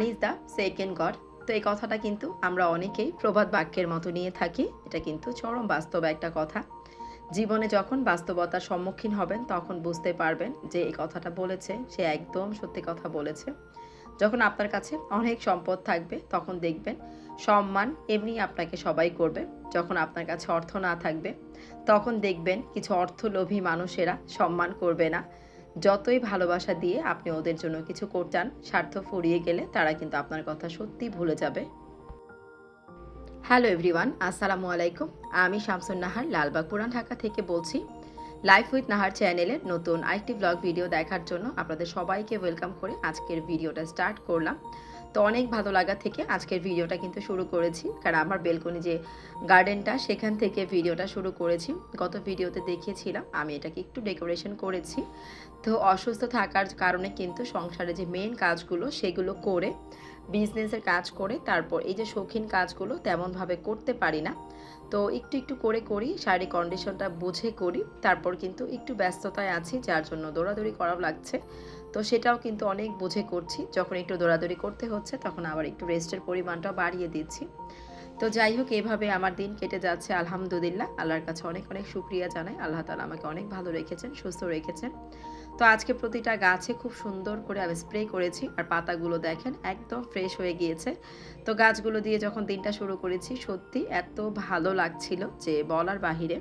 Money is the second god তো এই কথাটা কিন্তু আমরা অনেকেই প্রবাদ বাক্যের মতো নিয়ে থাকি। এটা কিন্তু চরম বাস্তব একটা কথা। জীবনে যখন বাস্তবতার সম্মুখীন হবেন, তখন বুঝতে পারবেন যে এই কথাটা বলেছে, সে একদম সত্যি কথা বলেছে। যখন আপনার কাছে অনেক সম্পদ থাকবে, তখন দেখবেন সম্মান এমনি আপনাকে সবাই করবে। যখন আপনার কাছে অর্থ না থাকবে, তখন দেখবেন কিছু অর্থলোভী মানুষেরা সম্মান করবে না। যতই ভালোবাসা দিয়ে আপনি ওদের জন্য কিছু করতেন স্বার্থ ফুরিয়ে গেলে তারা কিন্তু আপনার কথা সত্যি ভুলে যাবে। হ্যালো এভরিওয়ান আসসালামু আলাইকুম। আমি শামসুন নাহার, লালবাগ পুরান ঢাকা থেকে বলছি। লাইফ উইথ নাহার চ্যানেলের নতুন আরেকটি ব্লগ ভিডিও দেখার জন্য আপনাদের সবাইকে ওয়েলকাম করে আজকের ভিডিওটা স্টার্ট করলাম। তো অনেক ভালো লাগা থেকে আজকের ভিডিওটা কিন্তু শুরু করেছি। কারণ আমার বেলকনি যে গার্ডেনটা, সেখান থেকে ভিডিওটা শুরু করেছি। গত ভিডিওতে দেখিয়েছিলাম, আমি এটাকে একটু ডেকোরেশন করেছি। তো অসুস্থ থাকার কারণে কিন্তু সংসারে যে মেন কাজগুলো, সেগুলো করে বিজনেসের কাজ করে, তারপর এই যে শৌখিন কাজগুলো তেমনভাবে করতে পারি না। তো একটু একটু করে করি শারীরিক কন্ডিশনটা বুঝে করি, তারপর কিন্তু একটু ব্যস্ততায় আছি, যার জন্য দৌড়াদৌড়ি করাও লাগছে। তো সেটাও কিন্তু অনেক বুঝে করছি। যখন একটু দৌড়াদৌড়ি করতে হচ্ছে, তখন আবার একটু রেস্টের পরিমাণটাও বাড়িয়ে দিচ্ছি। তো যাই হোক, এভাবে আমার দিন কেটে যাচ্ছে, আলহামদুলিল্লাহ। আল্লাহর কাছে অনেক অনেক শুক্রিয়া জানাই। আল্লাহ তালা আমাকে অনেক ভালো রেখেছেন, সুস্থ রেখেছেন। তো আজকে প্রতিটা গাছে খুব সুন্দর করে আমি স্প্রে করেছি আর পাতাগুলো দেখেন একদম ফ্রেশ হয়ে গিয়েছে। তো গাছগুলো দিয়ে যখন দিনটা শুরু করেছি, সত্যি এত ভালো লাগছিল যে বলার বাহিরে।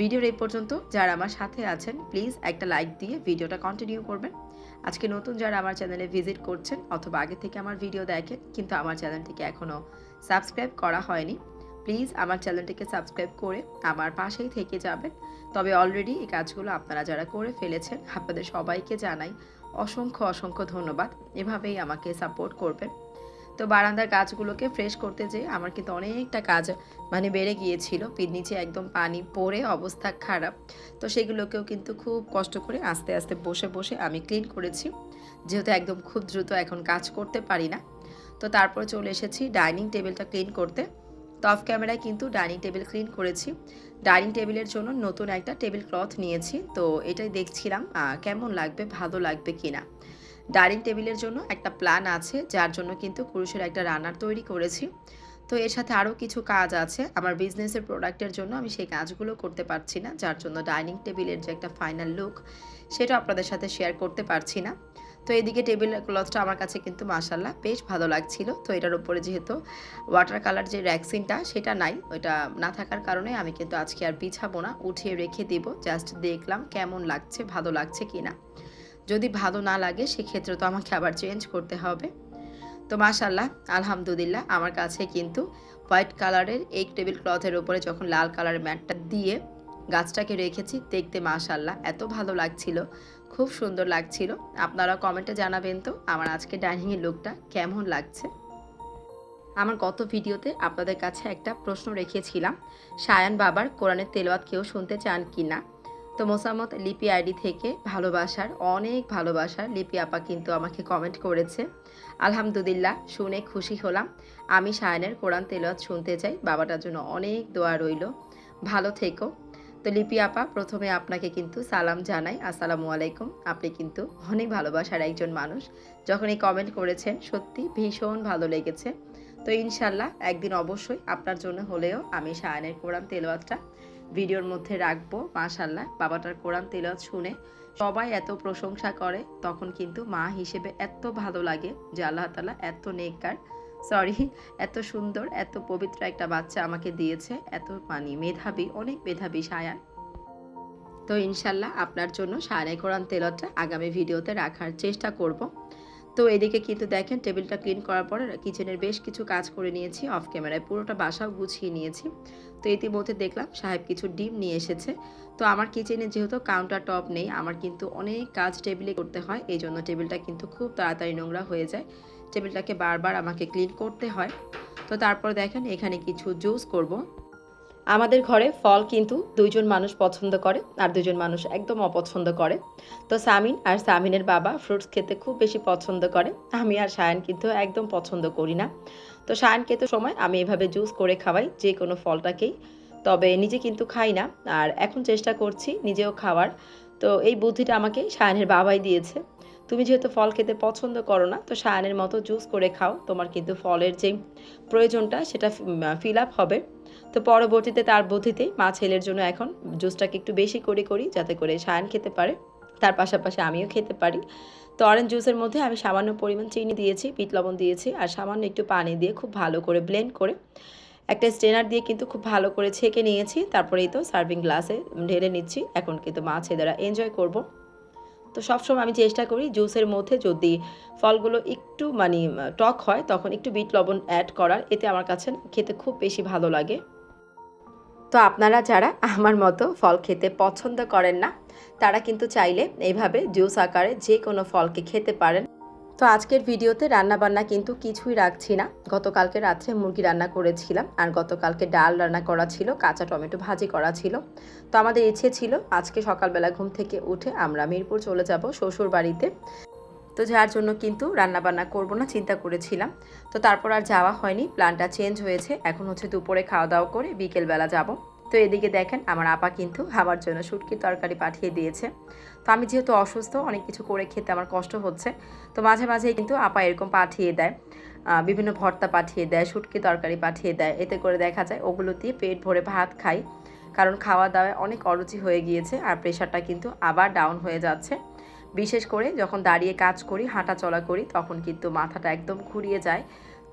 ভিডিওর এই পর্যন্ত। যারা আমার সাথে আছেন প্লিজ একটা লাইক দিয়ে ভিডিওটা কন্টিনিউ করবেন। আজকে নতুন যারা আমার চ্যানেলে ভিজিট করছেন অথবা আগে থেকে আমার ভিডিও দেখেন, কিন্তু আমার চ্যানেলটিকে এখনও সাবস্ক্রাইব করা হয়নি প্লিজ আমার চ্যানেলটিকে সাবস্ক্রাইব করে আমার পাশেই থেকে যাবেন। তবে অলরেডি এই কাজগুলো আপনারা যারা করে ফেলেছেন, আপনাদের সবাইকে জানাই অসংখ্য অসংখ্য ধন্যবাদ। এভাবেই আমাকে সাপোর্ট করবেন। তো বারান্দার গাছগুলোকে ফ্রেশ করতে যেয়ে আমার কিন্তু অনেকটা কাজ মানে বেড়ে গিয়েছিল। পির নিচে একদম পানি পড়ে, অবস্থা খারাপ। তো সেগুলোকেও কিন্তু খুব কষ্ট করে আস্তে আস্তে বসে বসে আমি ক্লিন করেছি। যেহেতু একদম খুব দ্রুত এখন কাজ করতে পারি না। তো তারপর চলে এসেছি ডাইনিং টেবিলটা ক্লিন করতে। তো অফ ক্যামেরায় কিন্তু ডাইনিং টেবিল ক্লিন করেছি। ডাইনিং টেবিলের জন্য নতুন একটা টেবিল ক্লথ নিয়েছি। তো এটাই দেখছিলাম কেমন লাগবে, ভালো লাগবে কিনা। ডাইনিং টেবিলের জন্য একটা প্ল্যান আছে, যার জন্য কিন্তু কুরুশের একটা রান্নার তৈরি করেছি। তো এর সাথে আরও কিছু কাজ আছে। আমার বিজনেসের প্রোডাক্টের জন্য আমি সেই কাজগুলো করতে পারছি না, যার জন্য ডাইনিং টেবিলের যে একটা ফাইনাল লুক সেটা আপনাদের সাথে শেয়ার করতে পারছি না। তো এদিকে টেবিল ক্লথটা আমার কাছে কিন্তু মাসাল্লাহ বেশ ভালো লাগছিল। তো এটার উপরে যেহেতু ওয়াটার কালার যে র্যাক্সিনটা সেটা নাই, ওইটা না থাকার কারণে আমি কিন্তু আজকে আর বিছাবো না, উঠিয়ে রেখে দিব। জাস্ট দেখলাম কেমন লাগছে, ভালো লাগছে কি না যদি ভালো না লাগে, সেক্ষেত্রে তো আমাকে আবার চেঞ্জ করতে হবে। তো মাশাল্লাহ আলহামদুলিল্লাহ, আমার কাছে কিন্তু হোয়াইট কালারের এই টেবিল ক্লথের উপরে যখন লাল কালারের ম্যাটটা দিয়ে গাছটাকে রেখেছি, দেখতে মাশাল্লাহ এত ভালো লাগছিল, খুব সুন্দর লাগছিল। আপনারা কমেন্টে জানাবেন তো, আমার আজকে ডাইনিংয়ের লুকটা কেমন লাগছে? আমার গত ভিডিওতে আপনাদের কাছে একটা প্রশ্ন রেখেছিলাম, সায়ান বাবার কোরআনের তেলাওয়াত কেউ শুনতে চান কি না তো মোসাম্মত লিপি আইডি থেকে ভালোবাসার, অনেক ভালোবাসার লিপি আপা কিন্তু আমাকে কমেন্ট করেছে। আলহামদুলিল্লাহ, শুনে খুশি হলাম। আমি সায়নের কোরআন তেলাওয়াত শুনতে চাই। বাবাটার জন্য অনেক দোয়া রইল। ভালো থেকো। তো লিপি আপা, প্রথমে আপনাকে কিন্তু সালাম জানাই। আসসালামু আলাইকুম। আপনি কিন্তু অনেক ভালোবাসার একজন মানুষ। যখন এই কমেন্ট করেছেন, সত্যি ভীষণ ভালো লেগেছে। তো ইনশাল্লাহ একদিন অবশ্যই আপনার জন্য হলেও আমি সায়নের কোরআন তেলাওয়াতটা ভিডিওর মধ্যে রাখব মাশাল্লাহ বাবাটার কোরআন তেলাওয়াত শুনে সবাই এত প্রশংসা করে, তখন কিন্তু মা হিসেবে এত ভালো লাগে যে আল্লাহ তালা এত নেককার, সরি, এত সুন্দর, এত পবিত্র একটা বাচ্চা আমাকে দিয়েছে, এত মানে মেধাবী, অনেক মেধাবী সায়ান তো ইনশাল্লাহ আপনার জন্য সায়নের কোরআন তেলতটা আগামী ভিডিওতে রাখার চেষ্টা করব। তো এদিকে কিন্তু দেখেন টেবিলটা ক্লিন করার পরে কিচেনের বেশ কিছু কাজ করে নিয়েছি অফ ক্যামেরায়। পুরোটা বাসাও গুছিয়ে নিয়েছি। তো ইতিমধ্যে দেখলাম সাহেব কিছু ডিম নিয়ে এসেছে। তো আমার কিচেনে যেহেতু কাউন্টার টপ নেই, আমার কিন্তু অনেক কাজ টেবিলে করতে হয়। এই জন্য টেবিলটা কিন্তু খুব তাড়াতাড়ি নোংরা হয়ে যায়। টেবিলটাকে বারবার আমাকে ক্লিন করতে হয়। তো তারপর দেখেন এখানে কিছু জুস করব। আমাদের ঘরে ফল কিন্তু দুইজন মানুষ পছন্দ করে আর দুজন মানুষ একদম অপছন্দ করে। তো সামিন আর সামিনের বাবা ফ্রুটস খেতে খুব বেশি পছন্দ করে। আমি আর সায়ান কিন্তু একদম পছন্দ করি না। তো সায়ানকে তো সময় আমি এভাবে জুস করে খাওয়াই যে কোনো ফলটাকেই। তবে নিজে কিন্তু খাই না আর এখন চেষ্টা করছি নিজেও খাওয়ার। তো এই বুদ্ধিটা আমাকে সায়নের বাবাই দিয়েছে। তুমি যেহেতু ফল খেতে পছন্দ করো না, তো সায়ানের মতো জুস করে খাও। তোমার কিন্তু ফলের যে প্রয়োজনটা, সেটা ফিল আপ হবে। তো পরবর্তীতে তার বুদ্ধিতে মা ছেলের জন্য এখন জুসটাকে একটু বেশি করে করি, যাতে করে সায়ান খেতে পারে। তার পাশাপাশি আমিও খেতে পারি। তো অরেঞ্জ জুসের মধ্যে আমি সামান্য পরিমাণ চিনি দিয়েছি, বিট লবণ দিয়েছি, আর সামান্য একটু পানি দিয়ে খুব ভালো করে ব্লেন্ড করে একটা স্ট্রেনার দিয়ে কিন্তু খুব ভালো করে ছেঁকে নিয়েছি। তারপরেই তো সার্ভিং গ্লাসে ঢেলে নিচ্ছি। এখন কিন্তু মা ছেলেরা এনজয় করব। তো সবসময় আমি চেষ্টা করি জুসের মধ্যে যদি ফলগুলো একটু মানে টক হয়, তখন একটু বিট লবণ অ্যাড করার। এতে আমার কাছে খেতে খুব বেশি ভালো লাগে। তো আপনারা যারা আমার মতো ফল খেতে পছন্দ করেন না, তারা কিন্তু চাইলে এইভাবে জুস আকারে যে কোনো ফলকে খেতে পারেন। তো আজকের ভিডিওতে রান্নাবান্না কিন্তু কিছুই রাখছি না। গতকালকে রাত্রে মুরগি রান্না করেছিলাম আর গতকালকে ডাল রান্না করা ছিল, কাঁচা টমেটো ভাজি করা ছিল। তো আমাদের ইচ্ছে ছিল আজকে সকালবেলা ঘুম থেকে উঠে আমরা মিরপুর চলে যাব শ্বশুর বাড়িতে তো যার জন্য কিন্তু রান্নাবান্না করব না, চিন্তা করেছিলাম। তো তারপর আর যাওয়া হয়নি প্ল্যানটা চেঞ্জ হয়েছে। এখন হচ্ছে দুপুরে খাওয়া দাওয়া করে বিকেলবেলা যাব। তো এদিকে দেখেন, আমার আপা কিন্তু আমার জন্য শুটকির তরকারি পাঠিয়ে দিয়েছে। তো আমি যেহেতু অসুস্থ, অনেক কিছু করে খেতে আমার কষ্ট হচ্ছে। তো মাঝে মাঝে কিন্তু আপা এরকম পাঠিয়ে দেয় বিভিন্ন ভর্তা পাঠিয়ে দেয়, শুটকি তরকারি পাঠিয়ে দেয়। এতে করে দেখা যায় ওগুলো দিয়ে পেট ভরে ভাত খাই। কারণ খাওয়া দাওয়ায় অনেক অরুচি হয়ে গিয়েছে আর প্রেশারটা কিন্তু আবার ডাউন হয়ে যাচ্ছে। বিশেষ করে যখন দাঁড়িয়ে কাজ করি হাঁটা চলা করি, তখন কিন্তু মাথাটা একদম ঘুরিয়ে যায়।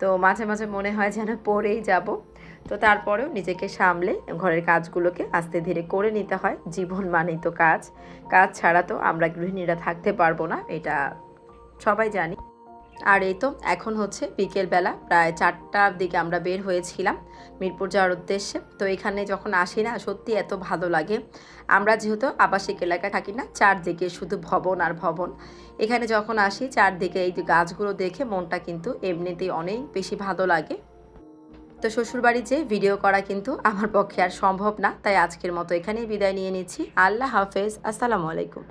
তো মাঝে মাঝে মনে হয় যেন পড়েই যাব। তো তারপরেও নিজেকে সামলে ঘরের কাজগুলোকে আস্তে ধীরে করে নিতে হয়, জীবন মানেই তো কাজ। কাজ ছাড়া তো আমরা গৃহিণীরা থাকতে পারব না, এটা সবাই জানি। আর এই তো এখন হচ্ছে বিকেলবেলা, প্রায় চারটার দিকে আমরা বের হয়েছিলাম মিরপুর যাওয়ার উদ্দেশ্যে। তো এখানে যখন আসি না, সত্যি এত ভালো লাগে। আমরা যেহেতু আবাসিক এলাকায় থাকি না, চারদিকে শুধু ভবন আর ভবন। এখানে যখন আসি, চারদিকে এই গাছগুলো দেখে মনটা কিন্তু এমনিতেই অনেক বেশি ভালো লাগে। তো শ্বশুরবাড়ি যে ভিডিও করা কিন্তু আমার পক্ষে আর সম্ভব না, তাই আজকের মতো এখানেই বিদায় নিয়ে নিচ্ছি। আল্লাহ হাফেজ, আসসালামু আলাইকুম।